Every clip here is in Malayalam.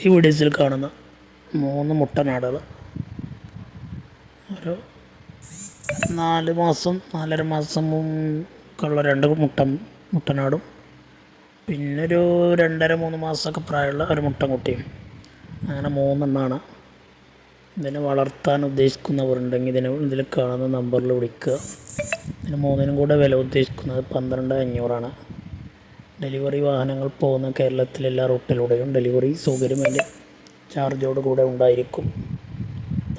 ഈ വീഡിയോസിൽ കാണുന്ന മൂന്ന് മുട്ടനാടുകൾ ഒരു നാല് മാസം നാലര മാസം മുമ്പുള്ള രണ്ട് മുട്ട മുട്ടനാടും പിന്നെ ഒരു രണ്ടര മൂന്ന് മാസമൊക്കെ പ്രായമുള്ള ഒരു മുട്ടൻകുട്ടിയും അങ്ങനെ മൂന്നെണ്ണമാണ് ഇതിനെ വളർത്താൻ ഉദ്ദേശിക്കുന്നവരുണ്ടെങ്കിൽ ഇതിനെ ഇതിൽ കാണുന്ന നമ്പറിൽ വിളിക്കുക. ഇതിന് മൂന്നിനും കൂടെ വില ഉദ്ദേശിക്കുന്നത് പന്ത്രണ്ട് അഞ്ഞൂറാണ്. ഡെലിവറി വാഹനങ്ങൾ പോകുന്ന കേരളത്തിലെല്ലാ റൂട്ടിലൂടെയും ഡെലിവറി സൗകര്യം അതിന്റെ ചാർജോട് കൂടെ ഉണ്ടായിരിക്കും.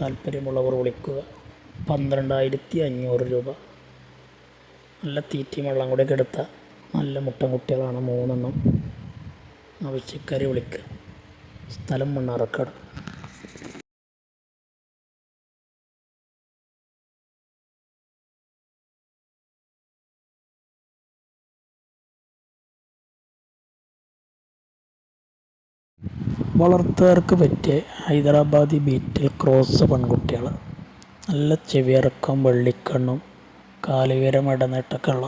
താല്പര്യമുള്ളവർ വിളിക്കുക. പന്ത്രണ്ടായിരത്തി അഞ്ഞൂറ് രൂപ. നല്ല തീറ്റയും വെള്ളം കൂടെ കെടുത്ത നല്ല മുട്ടൻകുട്ടികളാണ് മൂന്നെണ്ണം. ആവശ്യക്കാരെ വിളിക്കുക സ്ഥലം മണ്ണാറക്കാട് വളർത്തുകാർക്ക് പറ്റിയ ഹൈദരാബാദി ബീറ്റിൽ ക്രോസ് പെൺകുട്ടികൾ. നല്ല ചെവിയിറക്കം വെള്ളിക്കണ്ണും കാലുവരം ഇടനീട്ടൊക്കെ ഉള്ള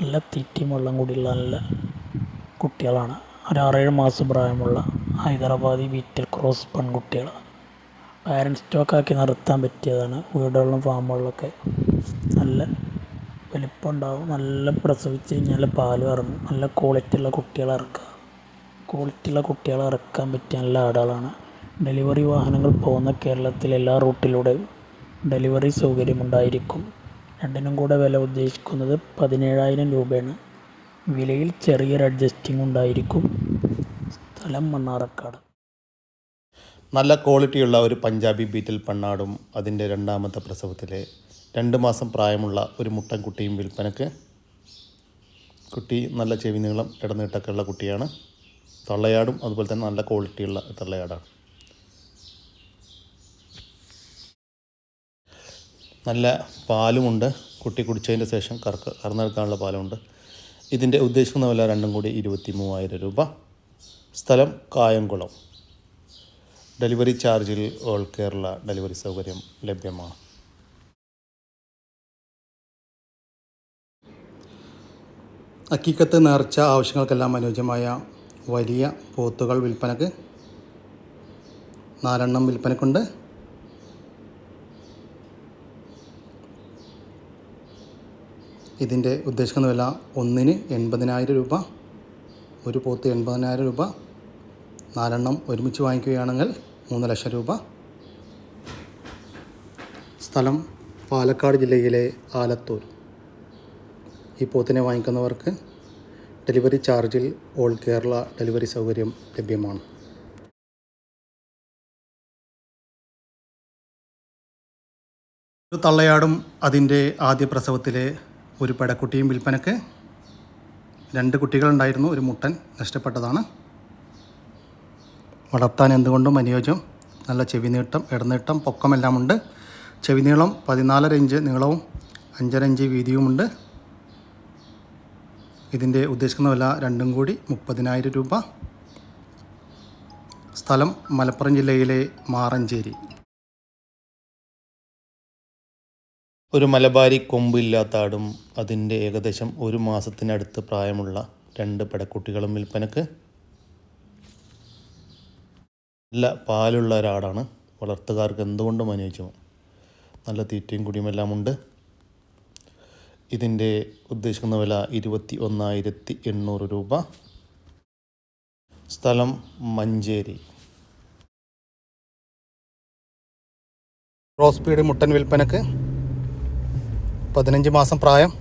നല്ല തീറ്റിയും വെള്ളം കൂടിയുള്ള നല്ല കുട്ടികളാണ്. ഒരാറേഴ് മാസം പ്രായമുള്ള ഹൈദരാബാദി ബീറ്റിൽ ക്രോസ് പെൺകുട്ടികൾ. പാരൻസ് സ്റ്റോക്കാക്കി നിർത്താൻ പറ്റിയതാണ്. വീടുകളിലും ഫാമുകളിലൊക്കെ നല്ല വലിപ്പം ഉണ്ടാവും. നല്ല പ്രസവിച്ച് കഴിഞ്ഞാൽ പാലും ഇറങ്ങും. നല്ല ക്വാളിറ്റി ഉള്ള കുട്ടികളെ ഇറക്കുക. ക്വാളിറ്റിയുള്ള കുട്ടികളെ ഇറക്കാൻ പറ്റിയ നല്ല ആടുകളാണ് ഡെലിവറി വാഹനങ്ങൾ പോകുന്ന കേരളത്തിലെ എല്ലാ റൂട്ടിലൂടെയും ഡെലിവറി സൗകര്യമുണ്ടായിരിക്കും രണ്ടിനും കൂടെ വില ഉദ്ദേശിക്കുന്നത് പതിനേഴായിരം രൂപയാണ്. വിലയിൽ ചെറിയൊരു അഡ്ജസ്റ്റിംഗ് ഉണ്ടായിരിക്കും. സ്ഥലം മണ്ണാറക്കാട്. നല്ല ക്വാളിറ്റിയുള്ള ഒരു പഞ്ചാബി ബീറ്റിൽ പണ്ണാടും അതിന്റെ രണ്ടാമത്തെ പ്രസവത്തിലെ രണ്ട് മാസം പ്രായമുള്ള ഒരു മുട്ടൻ കുട്ടിയും വിൽപ്പനക്ക് കുട്ടി നല്ല ചെവി നീളം ഇടനീട്ടൊക്കെ ഉള്ള കുട്ടിയാണ്. തള്ളയാടും അതുപോലെ തന്നെ നല്ല ക്വാളിറ്റിയുള്ള തള്ളയാടാണ്. നല്ല പാലുമുണ്ട്. കുട്ടി കുടിച്ചതിന് ശേഷം കറക്ക കറന്നെടുക്കാനുള്ള പാലുമുണ്ട്. ഇതിന്റെ ഉദ്ദേശിക്കുന്ന വില രണ്ടും കൂടി ഇരുപത്തി മൂവായിരം രൂപ. സ്ഥലം കായംകുളം. ഡെലിവറി ചാർജിൽ ഓൾ കേരള ഡെലിവറി സൗകര്യം ലഭ്യമാണ്. അക്കിക്കത്ത് നേർച്ച ആവശ്യങ്ങൾക്കെല്ലാം അനുയോജ്യമായ വലിയ പോത്തുകൾ വിൽപ്പനക്ക് നാലെണ്ണം വിൽപ്പനക്കുണ്ട്. ഇതിന്റെ ഉദ്ദേശിക്കുന്ന വില ഒന്നിന് എൺപതിനായിരം രൂപ ഒരു പോത്ത് എൺപതിനായിരം രൂപ നാലെണ്ണം ഒരുമിച്ച് വാങ്ങിക്കുകയാണെങ്കിൽ മൂന്ന് ലക്ഷം രൂപ. സ്ഥലം പാലക്കാട് ജില്ലയിലെ ആലത്തൂർ. ഈ പോത്തിനെ വാങ്ങിക്കുന്നവർക്ക് ഡെലിവറി ചാർജിൽ ഓൾ കേരള ഡെലിവറി സൗകര്യം ലഭ്യമാണ്. ഒരു തള്ളയാടും അതിന്റെ ആദ്യ പ്രസവത്തിലെ ഒരു പെടക്കുട്ടിയും വിൽപ്പനക്ക് രണ്ട് കുട്ടികളുണ്ടായിരുന്നു. ഒരു മുട്ടൻ നഷ്ടപ്പെട്ടതാണ്. വളർത്താൻ എന്തുകൊണ്ടും അനുയോജ്യം. നല്ല ചെവി നീട്ടം ഇടനീട്ടം പൊക്കമെല്ലാമുണ്ട്. ചെവി നീളം പതിനാലര ഇഞ്ച് നീളവും അഞ്ചര ഇഞ്ച് വീതിയുമുണ്ട്. ഇതിന്റെ ഉദ്ദേശിക്കുന്ന വില രണ്ടും കൂടി മുപ്പതിനായിരം രൂപ. സ്ഥലം മലപ്പുറം ജില്ലയിലെ മാറഞ്ചേരി. ഒരു മലബാരി കൊമ്പില്ലാത്ത ആടും അതിന്റെ ഏകദേശം ഒരു മാസത്തിനടുത്ത് പ്രായമുള്ള രണ്ട് പെടക്കുട്ടികളും വിൽപ്പനക്ക്. നല്ല പാലുള്ള ഒരാടാണ്. വളർത്തുകാർക്ക് എന്തുകൊണ്ടും അനുയോജ്യമാണ് നല്ല തീറ്റയും കുടിയുമെല്ലാം ഉണ്ട്. ഇതിന്റെ ഉദ്ദേശിക്കുന്ന വില ഇരുപത്തി ഒന്നായിരത്തി എണ്ണൂറ് രൂപ. സ്ഥലം മഞ്ചേരി. റോസ്പീഡ് സ്പീഡ് മുട്ടൻ വിൽപ്പനക്ക് പതിനഞ്ച് മാസം പ്രായം.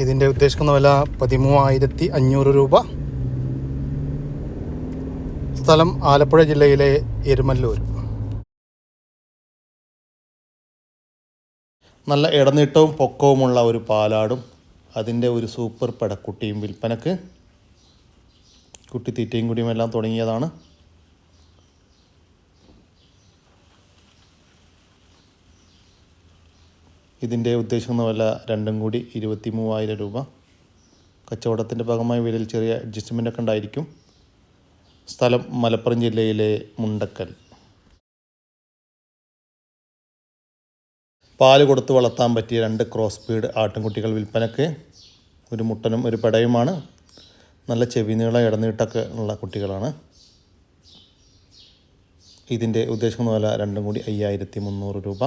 ഇതിന്റെ ഉദ്ദേശിക്കുന്ന വില പതിമൂവായിരത്തി അഞ്ഞൂറ് രൂപ. സ്ഥലം ആലപ്പുഴ ജില്ലയിലെ എരുമല്ലൂർ. നല്ല ഇടനീട്ടവും പൊക്കവുമുള്ള ഒരു പാലാടും അതിന്റെ ഒരു സൂപ്പർ പടക്കുട്ടിയും വിൽപ്പനക്ക് കുട്ടി തീറ്റയും കുടിയും എല്ലാം തുടങ്ങിയതാണ്. ഇതിന്റെ ഉദ്ദേശിക്കുന്ന വില രണ്ടും കൂടി ഇരുപത്തി മൂവായിരം രൂപ. കച്ചവടത്തിന്റെ ഭാഗമായി വിലയിൽ ചെറിയ അഡ്ജസ്റ്റ്മെന്റ് ഒക്കെ ഉണ്ടായിരിക്കും. സ്ഥലം മലപ്പുറം ജില്ലയിലെ മുണ്ടക്കൽ. പാൽ കൊടുത്ത് വളർത്താൻ പറ്റിയ രണ്ട് ക്രോസ് ബീഡ് ആട്ടിൻകുട്ടികൾ വിൽപ്പനക്ക്. ഒരു മുട്ടനും ഒരു പടയുമാണ്. നല്ല ചെവി നീളം ഇടനീട്ടൊക്കെ ഉള്ള കുട്ടികളാണ്. ഇതിന്റെ ഉദ്ദേശിക്കുന്ന വില രണ്ടും കൂടി അയ്യായിരത്തി മുന്നൂറ് രൂപ.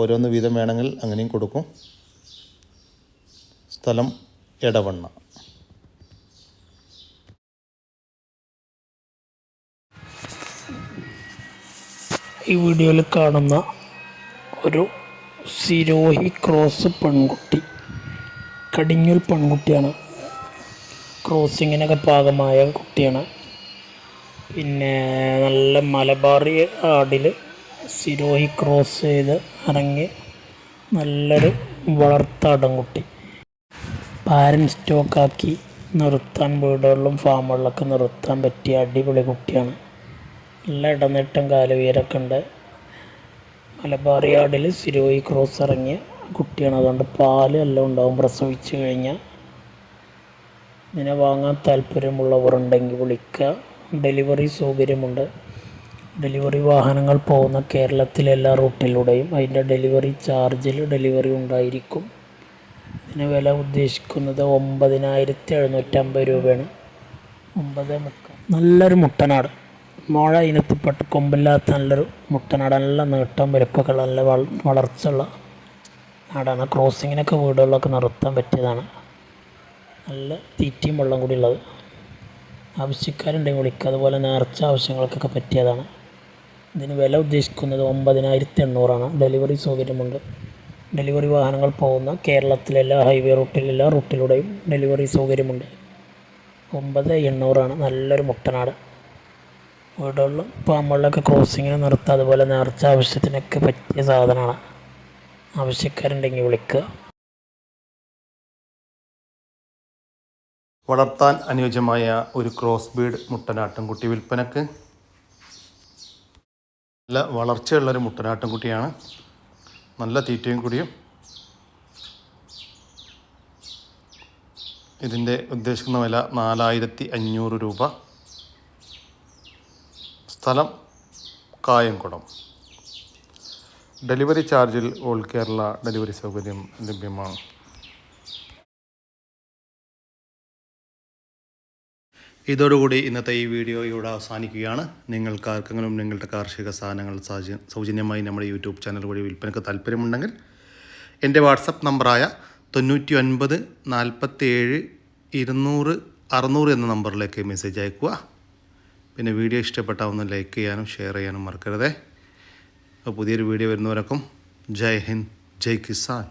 ഓരോന്ന് വീതം വേണമെങ്കിൽ അങ്ങനെയും കൊടുക്കും. സ്ഥലം ഇടവണ്ണ ഈ വീഡിയോയിൽ കാണുന്ന ഒരു സിരോഹി ക്രോസ് പെൺകുട്ടി. കടിഞ്ഞൂൽ പെൺകുട്ടിയാണ്. ക്രോസിങ്ങിനൊക്കെ പാകമായ കുട്ടിയാണ്. പിന്നെ നല്ല മലബാറി ആടിൽ സിരോഹി ക്രോസ് ചെയ്ത് ഇറങ്ങി നല്ലൊരു വളർത്താടൻകുട്ടി പാരൻ സ്റ്റോക്കാക്കി നിർത്താൻ വീടുകളിലും ഫാമുകളിലൊക്കെ നിർത്താൻ പറ്റിയ അടിപൊളി കുട്ടിയാണ്. നല്ല ഇടനീട്ടം കാലുവീരൊക്കെ ഉണ്ട്. മലബാറി ആടിൽ സിരോയി ക്രോസ് ഇറങ്ങിയ കുട്ടിയാണ്. അതുകൊണ്ട് പാൽ എല്ലാം ഉണ്ടാവും. പ്രസവിച്ചു കഴിഞ്ഞാൽ ഇതിനെ വാങ്ങാൻ താല്പര്യമുള്ളവരുണ്ടെങ്കിൽ വിളിക്കുക ഡെലിവറി സൗകര്യമുണ്ട്. ഡെലിവറി വാഹനങ്ങൾ പോകുന്ന കേരളത്തിലെ എല്ലാ റൂട്ടിലൂടെയും അതിന്റെ ഡെലിവറി ചാർജിൽ ഡെലിവറി ഉണ്ടായിരിക്കും. ഇതിന് വില ഉദ്ദേശിക്കുന്നത് ഒമ്പതിനായിരത്തി എഴുന്നൂറ്റമ്പത് രൂപയാണ്. ഒമ്പത് മുക്ക നല്ലൊരു മുട്ടനാട്. മോഴ ഇനത്തിൽപ്പെട്ട് കൊമ്പില്ലാത്ത നല്ലൊരു മുട്ടനാട് നല്ല നീട്ടം വലുപ്പമൊക്കെ ഉള്ള നല്ല വള വളർച്ചയുള്ള നാടാണ്. ക്രോസിങ്ങിനൊക്കെ വീടുകളിലൊക്കെ നിർത്താൻ പറ്റിയതാണ്. നല്ല തീറ്റയും വെള്ളം കൂടി ഉള്ളത്. ആവശ്യക്കാരുണ്ടെങ്കിൽ വിളിക്കുക അതുപോലെ നേർച്ച ആവശ്യങ്ങൾക്കൊക്കെ പറ്റിയതാണ്. ഇതിന് വില ഉദ്ദേശിക്കുന്നത് ഒമ്പതിനായിരത്തി എണ്ണൂറാണ് ഡെലിവറി സൗകര്യമുണ്ട്. ഡെലിവറി വാഹനങ്ങൾ പോകുന്ന കേരളത്തിലെ എല്ലാ ഹൈവേ റൂട്ടിൽ എല്ലാ റൂട്ടിലൂടെയും ഡെലിവറി സൗകര്യമുണ്ട്. ഒമ്പത് എണ്ണൂറാണ്. നല്ലൊരു മുട്ടനാട് വീടുകളിലും പാമ്പുകളിലൊക്കെ ക്രോസിങ്ങിന് നിർത്തുക അതുപോലെ നേർച്ച ആവശ്യത്തിനൊക്കെ പറ്റിയ സാധനമാണ്. ആവശ്യക്കാരുണ്ടെങ്കിൽ വിളിക്കുക. വളർത്താൻ അനുയോജ്യമായ ഒരു ക്രോസ് ബീഡ് മുട്ടനാട്ടിൻകുട്ടി വിൽപ്പനക്ക്. നല്ല വളർച്ചയുള്ളൊരു മുട്ടനാട്ടിൻകുട്ടിയാണ് നല്ല തീറ്റയും കൂടിയും. ഇതിന്റെ ഉദ്ദേശിക്കുന്ന വില നാലായിരത്തി അഞ്ഞൂറ് രൂപ. സ്ഥലം കായംകുളം ഡെലിവറി ചാർജിൽ ഓൾ കേരള ഡെലിവറി സൗകര്യം ലഭ്യമാണ്. ഇതോടുകൂടി ഇന്നത്തെ ഈ വീഡിയോ ഇവിടെ അവസാനിക്കുകയാണ്. നിങ്ങൾക്ക് ആർക്കെങ്കിലും നിങ്ങളുടെ കാർഷിക സാധനങ്ങൾ സൗജന്യമായി നമ്മുടെ യൂട്യൂബ് ചാനൽ വഴി വിൽപ്പനയ്ക്ക് താല്പര്യമുണ്ടെങ്കിൽ എന്റെ വാട്സപ്പ് നമ്പറായ തൊണ്ണൂറ്റി ഒൻപത് നാൽപ്പത്തേഴ് ഇരുന്നൂറ് അറുന്നൂറ് എന്ന നമ്പറിലേക്ക് മെസ്സേജ് അയക്കുക പിന്നെ വീഡിയോ ഇഷ്ടപ്പെട്ടാൽ ഒന്ന് ലൈക്ക് ചെയ്യാനും ഷെയർ ചെയ്യാനും മറക്കരുതേ. അപ്പോൾ പുതിയൊരു വീഡിയോ വരുന്നവരൊക്കെ ജയ് ഹിന്ദ് ജയ് കിസാൻ.